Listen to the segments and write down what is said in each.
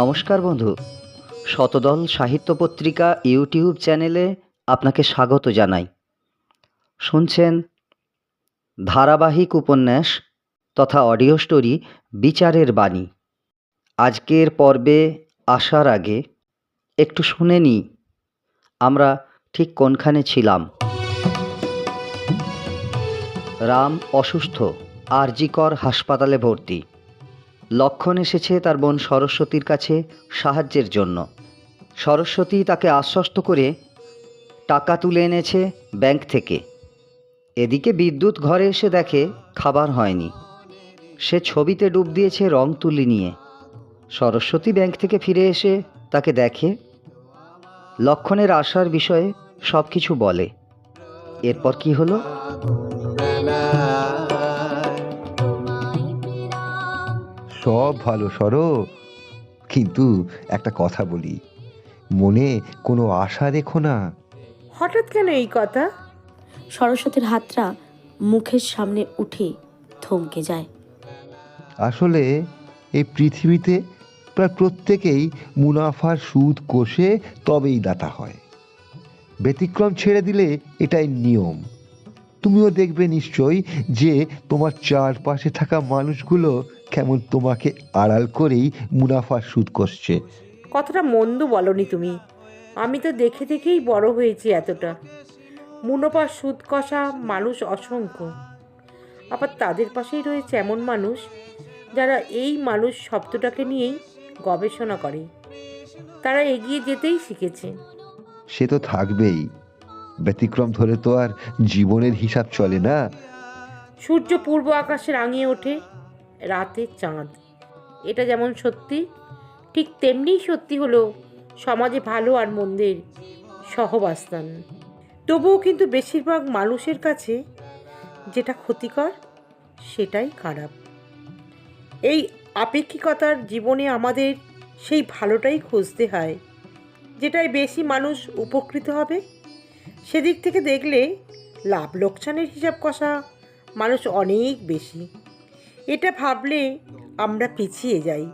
নমস্কার বন্ধু। শতদল সাহিত্য পত্রিকা ইউটিউব চ্যানেলে আপনাকে স্বাগত জানাই। শুনছেন ধারাবাহিক উপন্যাস তথা অডিও স্টোরি বিচারের বাণী। আজকের পর্বে আসার আগে একটু শুনে নিই আমরা ঠিক কোনখানে ছিলাম। রাম অসুস্থ, আরজিকর হাসপাতালে ভর্তি। লক্ষণ এসেছে তার বোন সরস্বতীর কাছে সাহায্যের জন্য। সরস্বতী তাকে আশ্বস্ত করে টাকা তুলে এনেছে ব্যাংক থেকে। এদিকে বিদ্যুৎ ঘরে এসে দেখে খাবার হয়নি। সে ছবিতে ডুব দিয়েছে রং তুলি নিয়ে। সরস্বতী ব্যাংক থেকে ফিরে এসে তাকে দেখে। লক্ষণের আসার বিষয়ে সব কিছু বলে। এরপর কি হলো? সব ভালো সরো। কিন্তু একটা কথা বলি। মনে কোনো আশা রেখো না। হঠাৎ কেন এই কথা? সরস্বতীর হাতটা মুখের সামনে উঠে থমকে যায়। আসলে এই পৃথিবীতে প্রায় প্রত্যেকেই মুনাফার সুদ কষে তবেই দাতা হয়। ব্যতিক্রম ছেড়ে দিলে এটাই নিয়ম। তুমিও দেখবে নিশ্চয়ই যে তোমার চারপাশে থাকা মানুষগুলো কেমন তোমাকে আড়াল করেই মুনাফার সুদ কষছে কথাটা মন্দ বলনি তুমি। আমি তো দেখে দেখেই বড় হয়েছি এতটা। মুনোপা সুদ কষা মানুষ অসংখ্য। আবার তাদের পাশেই রয়েছে এমন মানুষ যারা এই মানুষ শব্দটাকে নিয়েই গবেষণা করে। তারা এগিয়ে যেতেই শিখেছে। সে তো থাকবেই। ব্যতিক্রম ধরে তো আর জীবনের হিসাব চলে না। সূর্য পূর্ব আকাশে রাঙিয়ে ওঠে রাতে চাঁদ। এটা যেমন সত্যি, ঠিক তেমনিই সত্যি হলো সমাজে ভালো আর মন্দের সহবাস্থান তবুও কিন্তু বেশিরভাগ মানুষের কাছে যেটা ক্ষতিকর, সেটাই খারাপ। এই আপেক্ষিকতার জীবনে আমাদের সেই ভালোটাই খুঁজতে হয়, যেটাই বেশি মানুষ উপকৃত হবে। সেদিক থেকে দেখলে লাভ লোকসানের হিসাব কষা মানুষ অনেক বেশি। এটা ভাবলে আমরা পিছিয়ে যাই।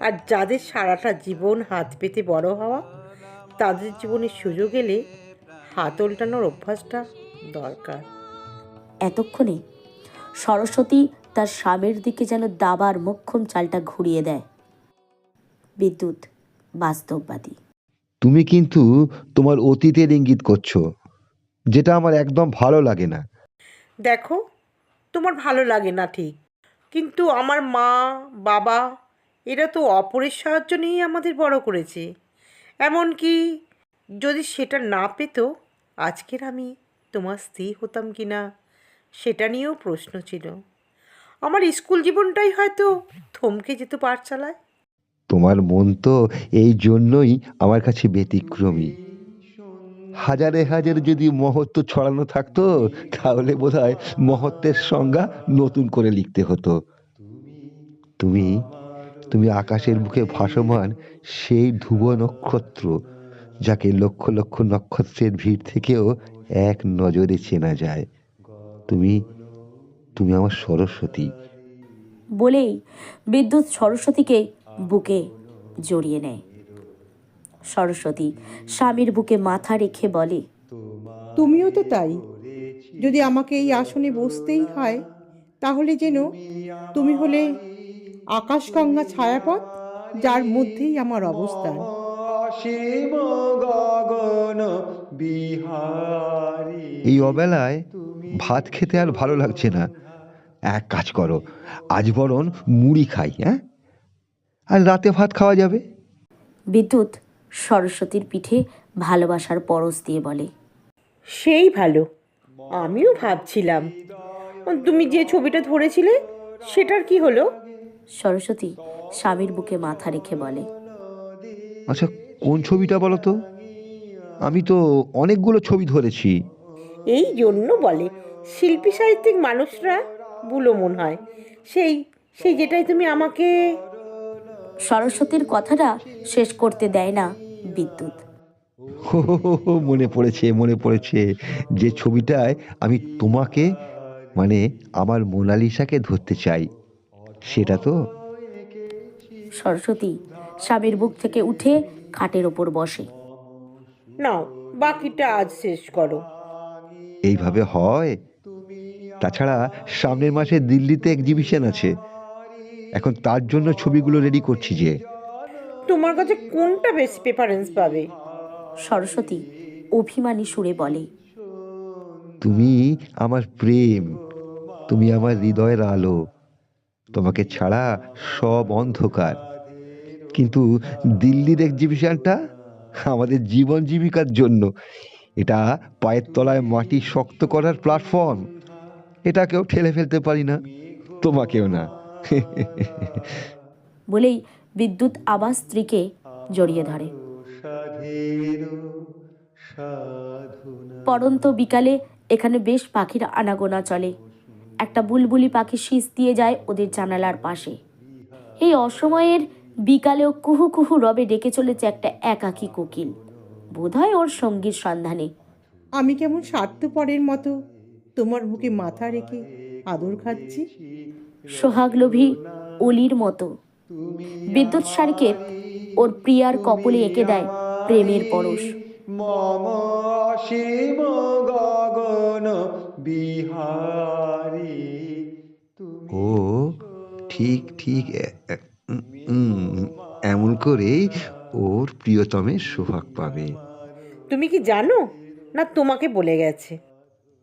আর যাদের সারাটা জীবন হাত পেতে বড় হওয়া তাদের জীবনে সুযোগ এলে হাত ওল্টানোর অভ্যাসটা দরকার। এতক্ষণে সরস্বতী তার স্বামীর দিকে যেন দাবার মোক্ষম চালটা ঘুরিয়ে দেয়। বিদ্যুৎ বাস্তববাদী। তুমি কিন্তু তোমার অতীতের ইঙ্গিত করছ। যেটা আমার একদম ভালো লাগে না। দেখো তোমার ভালো লাগে না ঠিক কিন্তু আমার মা বাবা এরা তো অপরের সাহায্য নিয়েই আমাদের বড় করেছে। এমনকি যদি সেটা না পেত আজকের আমি তোমার স্ত্রী হতাম কি না সেটা নিয়েও প্রশ্ন ছিল। আমার স্কুল জীবনটাই হয়তো থমকে যেত পাঠশালায়। তোমার মন তো এই জন্যই আমার কাছে ব্যতিক্রমী। হাজারে হাজারে যদি মহত্ব ছড়ানো থাকতো, তাহলে বোধহয় মহত্বের সংজ্ঞা নতুন করে লিখতে হতো। তুমি তুমি আকাশের বুকে ভাসমান সেই ধ্রুব নক্ষত্র, যাকে লক্ষ লক্ষ নক্ষত্রের ভিড় থেকেও এক নজরে চেনা যায়। তুমি তুমি আমার সরস্বতী। বলেই বিদ্যুৎ সরস্বতীকে বুকে জড়িয়ে নেয়। সরস্বতী। স্বামীর বুকে মাথা রেখে বলে তুমিও তো তাই। যদি আমাকে এই আসনে বসতেই হয় তাহলে যেন তুমি হলে আকাশগঙ্গা ছায়াপথ যার মধ্যেই আমার অবস্থান। এই অবেলায় ভাত খেতে আর ভালো লাগছে না। এক কাজ করো আজ বরং মুড়ি খাই হ্যাঁ? আর রাতে ভাত খাওয়া যাবে? বিদ্যুৎ সরস্বতীর পিঠে ভালোবাসার পরশ দিয়ে বলে। সেই ভালো আমিও ভাবছিলাম। তুমি যে ছবিটা ধরেছিলে সেটার কি হলো? সরস্বতী স্বামীর বুকে মাথা রেখে বলে। আচ্ছা কোন ছবিটা বলো তো? আমি তো অনেকগুলো ছবি ধরেছি। এই জন্য বলে শিল্পী সাহিত্যিক মানুষরা বুলো মন হয়। সেই সেই যেটাই তুমি আমাকে সরস্বতীর কথাটা শেষ করতে দেয় না বিদ্যুৎ। হো হো হো হো, মনে পড়েছে মনে পড়েছে যে ছবিটায় আমি তোমাকে মানে আমার মোনালিসাকে ধরতে চাই। সেটা তো? সরস্বতী স্বামীর বুক থেকে উঠে খাটের ওপর বসে। নাও বাকিটা আজ শেষ করো। এইভাবে হয়? তাছাড়া সামনের মাসে দিল্লিতে এক্সিবিশন আছে। এখন তার জন্য ছবিগুলো রেডি করছি যে তোমার কাছে কোনটা বেশি প্রেফারেন্স পাবে? সরস্বতী অভিমানী সুরে বলে তুমি আমার প্রেম তুমি আমার হৃদয়ের আলো তোমাকে ছাড়া সব অন্ধকার। কিন্তু দিল্লির এক্সিবিশনটা আমাদের জীবন জীবিকার জন্য এটা পায়ের তলায় মাটি শক্ত করার প্ল্যাটফর্ম এটা কেউ ঠেলে ফেলতে পারি না তোমাকেও না। বলেই বিদ্যুৎ আবার স্ত্রীকে জড়িয়ে ধরে। পরন্ত বিকালে এখানে বেশ পাখির আনাগোনা চলে। একটা বুলবুলি পাখি শীষ দিয়ে যায় ওদের জানালার পাশে। এই অসময়ের বিকালেও কুহু কুহু রবে ডেকে চলেছে একটা একাকী কোকিল। বোধহয় ওর সঙ্গীর সন্ধানে। আমি কেমন স্বার্থপরের মতো। তোমার বুকে মাথা রেখে আদর খাচ্ছি। সোহাগলোভী অলির মতো। বিদ্যুৎ সারিকে ওর প্রিয়ার কপলে এঁকে দেয় প্রেমের পরশ। মম অসীম গগন বিহারী ও ঠিক ঠিক এমন করেই ওর প্রিয়তমের সোহাগ পাবে। তুমি কি জানো? না তোমাকে বলে গেছে।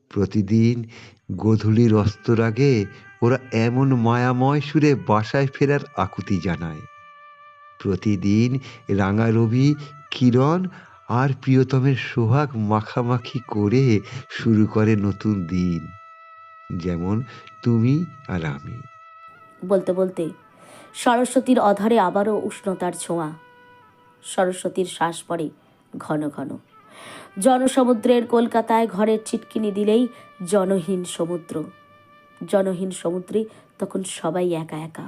প্রতিদিন গোধূলির অস্তর আগে ওরা এমন মায়াময় সুরে বাসায় ফেরার আকুতি জানায়। প্রতিদিন রাঙা রবি কিরণ আর প্রিয়তমের সোহাগ মাখামাখি করে শুরু করে নতুন দিন, যেমন তুমি আর আমি। বলতে বলতে সরস্বতীর অধারে আবারও উষ্ণতার ছোঁয়া। সরস্বতীর শ্বাস পড়ে ঘন ঘন। জনসমুদ্রের কলকাতায় ঘরের চিটকিনি দিলেই জনহীন সমুদ্র। জনহীন সমুদ্রে তখন সবাই একা একা।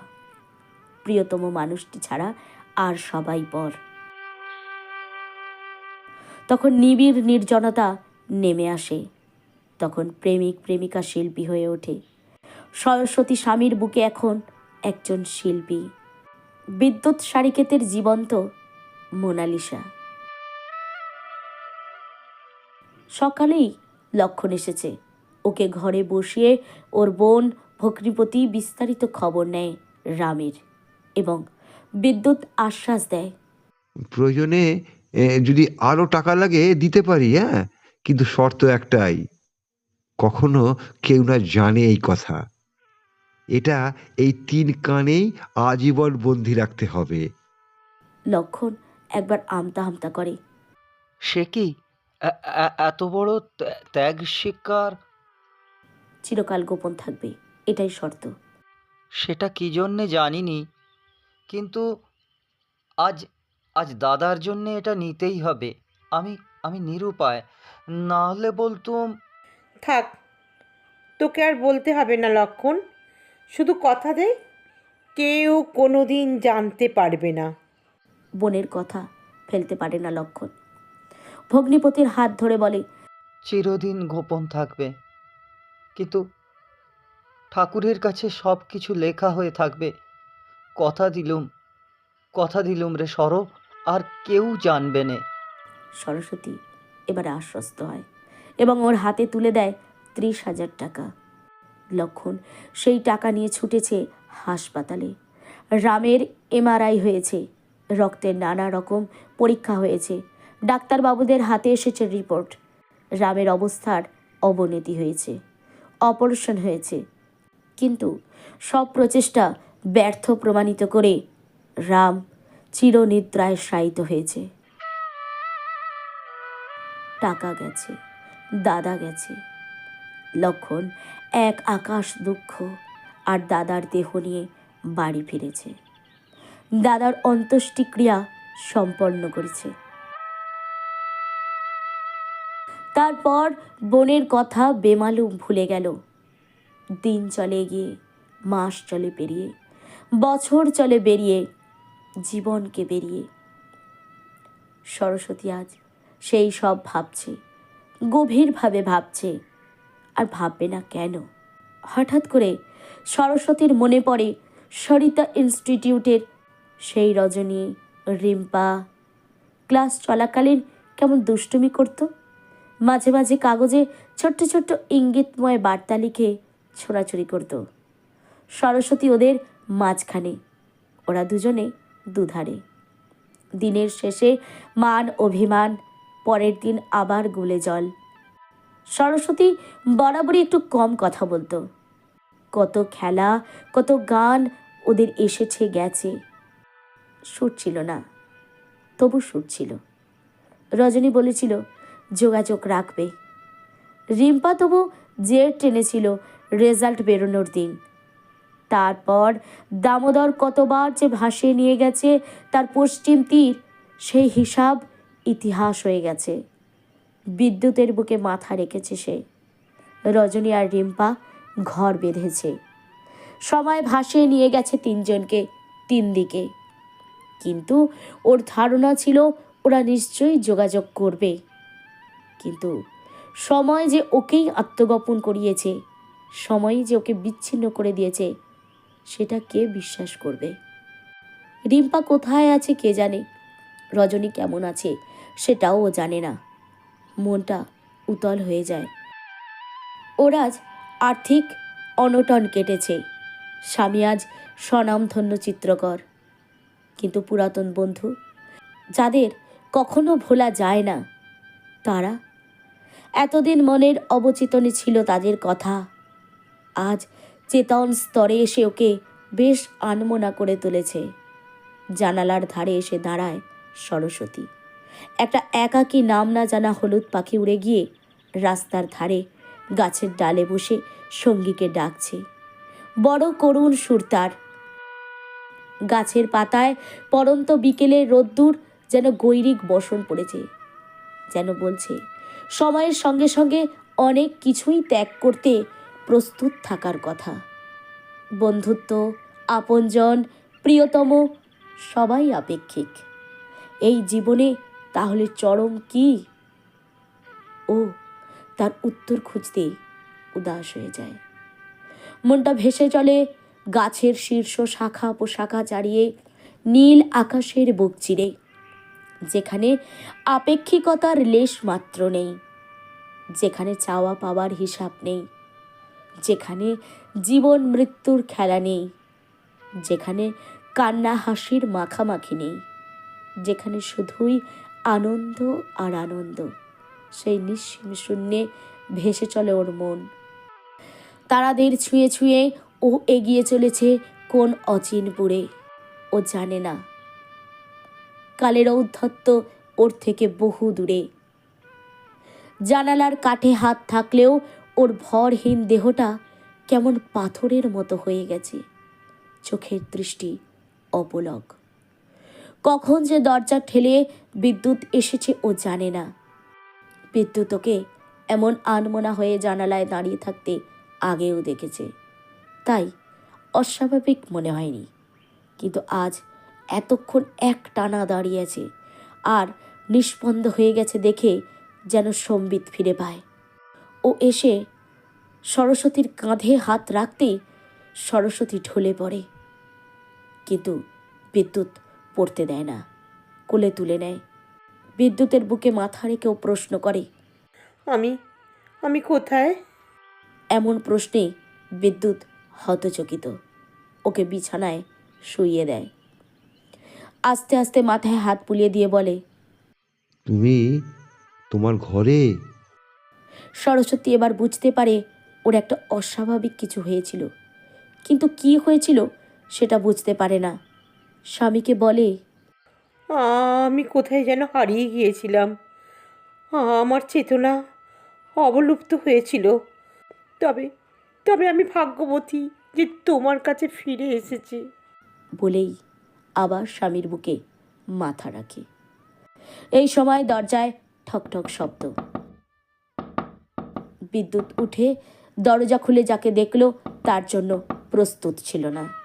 প্রিয়তম মানুষটি ছাড়া আর সবাই পর। তখন নিবিড় নির্জনতা নেমে আসে। তখন প্রেমিক প্রেমিকা শিল্পী হয়ে ওঠে। সরস্বতী স্বামীর বুকে এখন একজন শিল্পী। বিদ্যুৎ সারিকেতের জীবন্ত মোনালিসা। সকালেই লক্ষণ এসেছে। ওকে ঘরে বসিয়ে ওর বোন ভগ্নিপতি বিস্তারিত খবর নেয় রামের এবং বিদ্যুৎ আশ্বাস দেয়। প্রয়োজনে এ, যদি আরও টাকা লাগে দিতে পারি হ্যাঁ? কিন্তু শর্ত একটাই কখনো কেউ না জানে এই কথা। এটা এই তিন কানেই আজীবন বন্দি রাখতে হবে। লক্ষণ একবার আমতা আমতা করে। সে কি? এ- এ- এত বড় ত্যা- ত্যাগ শিকার চিরকাল গোপন থাকবে এটাই শর্ত। সেটা কি জন্যে জানিনি কিন্তু আজ আজ দাদার জন্যে এটা নিতেই হবে। আমি আমি নিরুপায় না হলে বলতুম থাক তোকে আর বলতে হবে না লক্ষণ। শুধু কথা দে কেউ কোনো দিন জানতে পারবে না। বোনের কথা ফেলতে পারে না লক্ষণ। ভগ্নিপতির হাত ধরে বলে চিরদিন গোপন থাকবে। কিন্তু ঠাকুরের কাছে সব কিছু লেখা হয়ে থাকবে। কথা দিলুম কথা দিলুম রে সর, আর কেউ জানবে নে। সরস্বতী এবারে আশ্বস্ত হয় এবং ওর হাতে তুলে দেয় ত্রিশ হাজার টাকা। লক্ষণ সেই টাকা নিয়ে ছুটেছে হাসপাতালে। রামের এমআরআই হয়েছে, রক্তের নানা রকম পরীক্ষা হয়েছে, ডাক্তারবাবুদের হাতে এসেছে রিপোর্ট। রামের অবস্থার অবনতি হয়েছে। অপারেশন হয়েছে। কিন্তু সব প্রচেষ্টা ব্যর্থ প্রমাণিত করে রাম চিরনিদ্রায় শায়িত হয়েছে। টাকা গেছে, দাদা গেছে। লক্ষণ এক আকাশ দুঃখ আর দাদার দেহ নিয়ে বাড়ি ফিরেছে। দাদার অন্ত্যেষ্টিক্রিয়া সম্পন্ন করেছে। তারপর বোনের কথা বেমালুম ভুলে গেল। দিন চলে গিয়ে, মাস চলে পেরিয়ে, বছর চলে বেরিয়ে, জীবনকে বেরিয়ে। সরস্বতী আজ সেই সব ভাবছে, গভীরভাবে ভাবছে, আর ভাববে না কেন? হঠাৎ করে সরস্বতীর মনে পড়ে সরিতা ইনস্টিটিউটের সেই রজনী, রিম্পা। ক্লাস চলাকালীন কেমন দুষ্টুমি করতো? মাঝে মাঝে কাগজে ছোট্ট ছোট্ট ইঙ্গিতময় বার্তা লিখে ছোড়াছুড়ি করত। সরস্বতী ওদের মাঝখানে, ওরা দুজনে দুধারে। দিনের শেষে মান, অভিমান, পরের দিন আবার গুলে জল। সরস্বতী বরাবরই একটু কম কথা বলতো। কত খেলা, কত গান ওদের এসেছে, গেছে। সুর ছিল না, তবু সুর ছিল। রজনী বলেছিল যোগাযোগ রাখবে। রিম্পা তবু জের টেনেছিল রেজাল্ট বেরোনোর দিন। তারপর দামোদর কতবার যে ভাসিয়ে নিয়ে গেছে তার পশ্চিম তীর, সেই হিসাব ইতিহাস হয়ে গেছে। বিদ্যুতের বুকে মাথা রেখেছে সে। রজনী আর রিম্পা ঘর বেঁধেছে। সময় ভাসিয়ে নিয়ে গেছে তিনজনকে তিন দিকে। কিন্তু ওর ধারণা ছিল ওরা নিশ্চয়ই যোগাযোগ করবে। কিন্তু সময় যে ওকেই আত্মগোপন করিয়েছে, সময় যে ওকে বিচ্ছিন্ন করে দিয়েছে, সেটা কে বিশ্বাস করবে? রিম্পা কোথায় আছে কে জানে? রজনী কেমন আছে সেটাও ও জানে না। মনটা উতল হয়ে যায়। ওর আজ আর্থিক অনটন কেটেছে। স্বামী আজ স্বনামধন্য চিত্রকর। কিন্তু পুরাতন বন্ধু, যাদের কখনো ভোলা যায় না, তারা এতদিন মনের অবচেতনে ছিল তাদের কথা। আজ চেতন স্তরে এসে ওকে বেশ আনমনা করে তুলেছে। জানালার ধারে এসে দাঁড়ায় সরস্বতী। একটা একাকী নাম না জানা হলুদ পাখি উড়ে গিয়ে রাস্তার ধারে গাছের ডালে বসে সঙ্গীকে ডাকছে। বড় করুণ সুর তার। গাছের পাতায় পরন্ত বিকেলের রোদ্দুর যেন গৈরিক বসন পড়েছে। যেন বলছে, সময়ের সঙ্গে সঙ্গে অনেক কিছুই ত্যাগ করতে প্রস্তুত থাকার কথা। বন্ধুত্ব, আপনজন, প্রিয়তম, সবাই আপেক্ষিক। এই জীবনে তাহলে চরম কি? ও, তার উত্তর খুঁজতে উদাস হয়ে যায়। মনটা ভেসে চলে গাছের শীর্ষ শাখা পোশাখা চাড়িয়ে নীল আকাশের বুক চিরে। যেখানে আপেক্ষিকতার লেশ মাত্র নেই, যেখানে চাওয়া পাওয়ার হিসাব নেই, যেখানে জীবন মৃত্যুর খেলা নেই, যেখানে কান্না হাসির মাখামাখি নেই, যেখানে শুধুই আনন্দ আর আনন্দ। সেই নিঃসীম শূন্যে ভেসে চলে ওর মন। তারাদের ছুঁয়ে ছুঁয়ে ও এগিয়ে চলেছে কোন অচিনপুরে, ও জানে না। কালের ঔদ্ধত্য ওর থেকে বহু দূরে। জানালার কাঠে হাত থাকলেও ওর ভরহীন দেহটা কেমন পাথরের মতো হয়ে গেছে। চোখের দৃষ্টি অপলক কখন যে দরজা ঠেলে বিদ্যুৎ এসেছে ও জানে না। বিদ্যুৎ ওকে এমন আনমনা হয়ে জানালায় দাঁড়িয়ে থাকতে আগেও দেখেছে। তাই অস্বাভাবিক মনে হয়নি। কিন্তু আজ এতক্ষণ এক টানা দাঁড়িয়েছে আর নিষ্পন্দ হয়ে গেছে দেখে যেন সম্বিত ফিরে পায়। ও এসে সরস্বতীর কাঁধে হাত রাখতেই সরস্বতী ঢলে পড়ে। কিন্তু বিদ্যুৎ পড়তে দেয় না কোলে তুলে নেয়। বিদ্যুতের বুকে মাথা রেখেও প্রশ্ন করে আমি আমি কোথায়? এমন প্রশ্নে বিদ্যুৎ হতচকিত। ওকে বিছানায় শুইয়ে দেয়। আস্তে আস্তে মাথায় হাত বুলিয়ে দিয়ে বলে তুমি তোমার ঘরে? সরস্বতী এবার বুঝতে পারে ওর একটা অস্বাভাবিক কিছু হয়েছিল। কিন্তু কি হয়েছিল সেটা বুঝতে পারে না। স্বামীকে বলে আমি কোথায় যেন হারিয়ে গিয়েছিলাম। আমার চেতনা অবলুপ্ত হয়েছিল। তবে তবে আমি ভাগ্যবতী যে তোমার কাছে ফিরে এসেছি। বলেই আবার স্বামীর বুকে মাথা রাখে। এই সময় দরজায় ঠকঠক শব্দ। বিদ্যুৎ উঠে দরজা খুলে যাকে দেখল তার জন্য প্রস্তুত ছিল না।